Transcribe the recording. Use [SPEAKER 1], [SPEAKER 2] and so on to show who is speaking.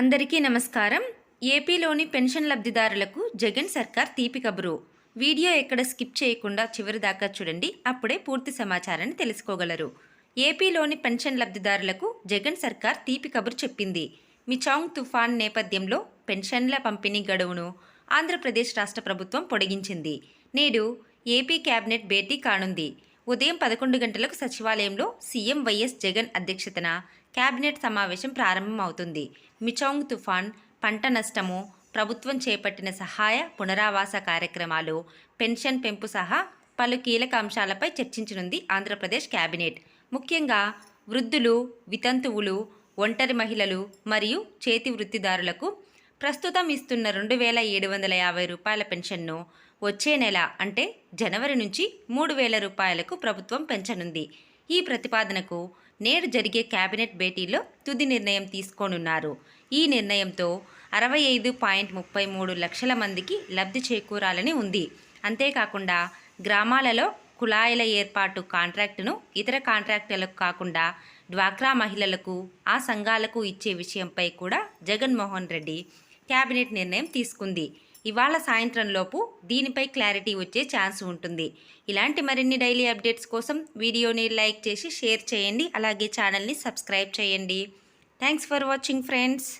[SPEAKER 1] అందరికీ నమస్కారం. ఏపీలోని పెన్షన్ లబ్ధిదారులకు జగన్ సర్కార్ తీపి కబురు. వీడియో ఎక్కడ స్కిప్ చేయకుండా చివరి దాకా చూడండి అప్పుడే పూర్తి సమాచారాన్ని తెలుసుకోగలరు. ఏపీలోని పెన్షన్ లబ్ధిదారులకు జగన్ సర్కార్ తీపి కబురు చెప్పింది. మిచాంగ్ తుఫాన్ నేపథ్యంలో పెన్షన్ల పంపిణీ గడువును ఆంధ్రప్రదేశ్ రాష్ట్ర ప్రభుత్వం పొడిగించింది. నేడు ఏపీ కేబినెట్ భేటీ కానుంది. ఉదయం పదకొండు గంటలకు సచివాలయంలో సీఎం వైఎస్ జగన్ అధ్యక్షతన కేబినెట్ సమావేశం ప్రారంభమవుతుంది. మిచౌంగ్ తుఫాన్ పంట నష్టము ప్రభుత్వం చేపట్టిన సహాయ పునరావాస కార్యక్రమాలు పెన్షన్ పెంపు సహా పలు కీలక అంశాలపై చర్చించనుంది ఆంధ్రప్రదేశ్ కేబినెట్. ముఖ్యంగా వృద్ధులు వితంతువులు ఒంటరి మహిళలు మరియు చేతి వృత్తిదారులకు ప్రస్తుతం ఇస్తున్న రెండు వేల ఏడు వందల యాభై రూపాయల పెన్షన్ను వచ్చే నెల అంటే జనవరి నుంచి మూడు వేల రూపాయలకు ప్రభుత్వం పెంచనుంది. ఈ ప్రతిపాదనకు నేడు జరిగే కేబినెట్ భేటీలో తుది నిర్ణయం తీసుకోనున్నారు. ఈ నిర్ణయంతో అరవై ఐదు పాయింట్ ముప్పై మూడు లక్షల మందికి లబ్ధి చేకూరాలని ఉంది. అంతేకాకుండా గ్రామాలలో కుళాయిల ఏర్పాటు కాంట్రాక్టును ఇతర కాంట్రాక్టులకు కాకుండా డ్వాక్రా మహిళలకు ఆ సంఘాలకు ఇచ్చే విషయంపై కూడా జగన్మోహన్ రెడ్డి కేబినెట్ నిర్ణయం తీసుకుంది. ఇవాళ సాయంత్రంలోపు దీనిపై క్లారిటీ వచ్చే ఛాన్స్ ఉంటుంది. ఇలాంటి మరిన్ని డైలీ అప్డేట్స్ కోసం వీడియోని లైక్ చేసి షేర్ చేయండి. అలాగే ఛానల్ని సబ్స్క్రైబ్ చేయండి. Thanks for watching friends.